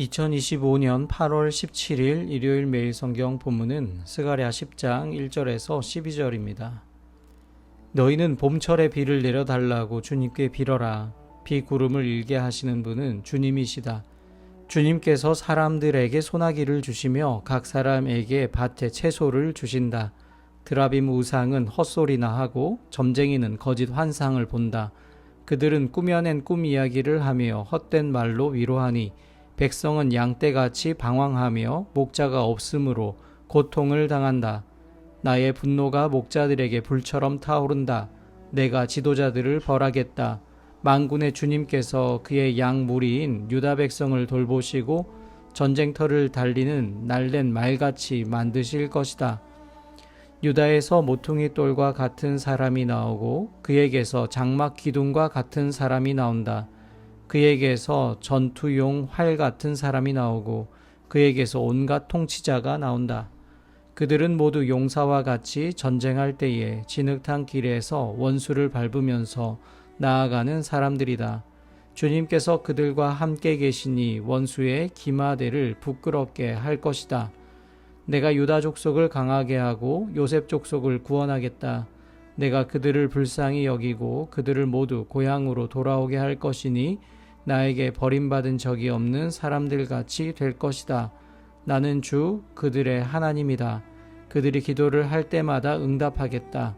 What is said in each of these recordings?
2025년 8월 17일 일요일 매일 성경 본문은 스가랴 10장 1절에서 12절입니다. 너희는 봄철에 비를 내려 달라고 주님께 빌어라. 비 구름을 일게 하시는 분은 주님이시다. 주님께서 사람들에게 소나기를 주시며 각 사람에게 밭에 채소를 주신다. 드라빔 우상은 헛소리나 하고 점쟁이는 거짓 환상을 본다. 그들은 꾸며낸 꿈 이야기를 하며 헛된 말로 위로하니 백성은 양떼같이 방황하며 목자가 없으므로 고통을 당한다. 나의 분노가 목자들에게 불처럼 타오른다. 내가 지도자들을 벌하겠다. 만군의 주님께서 그의 양 무리인 유다 백성을 돌보시고 전쟁터를 달리는 날랜 말같이 만드실 것이다. 유다에서 모퉁이 돌과 같은 사람이 나오고 그에게서 장막 기둥과 같은 사람이 나온다. 그에게서 전투용 활 같은 사람이 나오고 그에게서 온갖 통치자가 나온다. 그들은 모두 용사와 같이 전쟁할 때에 진흙탕 길에서 원수를 밟으면서 나아가는 사람들이다. 주님께서 그들과 함께 계시니 원수의 기마대를 부끄럽게 할 것이다. 내가 유다 족속을 강하게 하고 요셉 족속을 구원하겠다. 내가 그들을 불쌍히 여기고 그들을 모두 고향으로 돌아오게 할 것이니 나에게 버림받은 적이 없는 사람들 같이 될 것이다. 나는 주 그들의 하나님이다. 그들이 기도를 할 때마다 응답하겠다.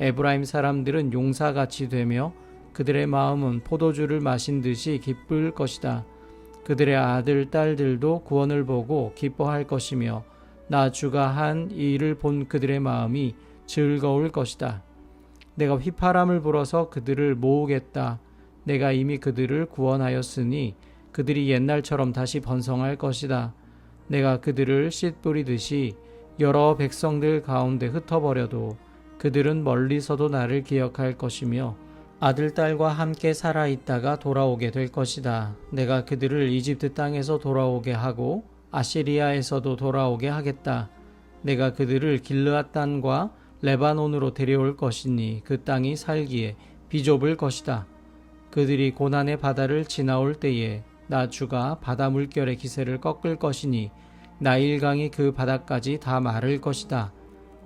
에브라임 사람들은 용사같이 되며 그들의 마음은 포도주를 마신 듯이 기쁠 것이다. 그들의 아들, 딸들도 구원을 보고 기뻐할 것이며 나 주가 한 이 일을 본 그들의 마음이 즐거울 것이다. 내가 휘파람을 불어서 그들을 모으겠다. 내가 이미 그들을 구원하였으니 그들이 옛날처럼 다시 번성할 것이다. 내가 그들을 씨 뿌리듯이 여러 백성들 가운데 흩어버려도 그들은 멀리서도 나를 기억할 것이며 아들, 딸과 함께 살아 있다가 돌아오게 될 것이다. 내가 그들을 이집트 땅에서 돌아오게 하고 아시리아에서도 돌아오게 하겠다. 내가 그들을 길르앗 땅과 레바논으로 데려올 것이니 그 땅이 살기에 비좁을 것이다. 그들이 고난의 바다를 지나올 때에 나 주가 바다 물결의 기세를 꺾을 것이니 나일강이 그 바다까지 다 마를 것이다.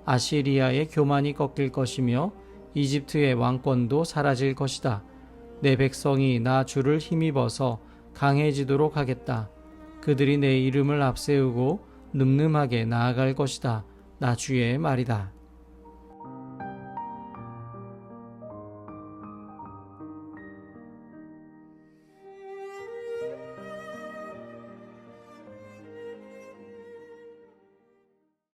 아시리아의 교만이 꺾일 것이며 이집트의 왕권도 사라질 것이다. 내 백성이 나 주를 힘입어서 강해지도록 하겠다. 그들이 내 이름을 앞세우고 늠름하게 나아갈 것이다. 나 주의 말이다.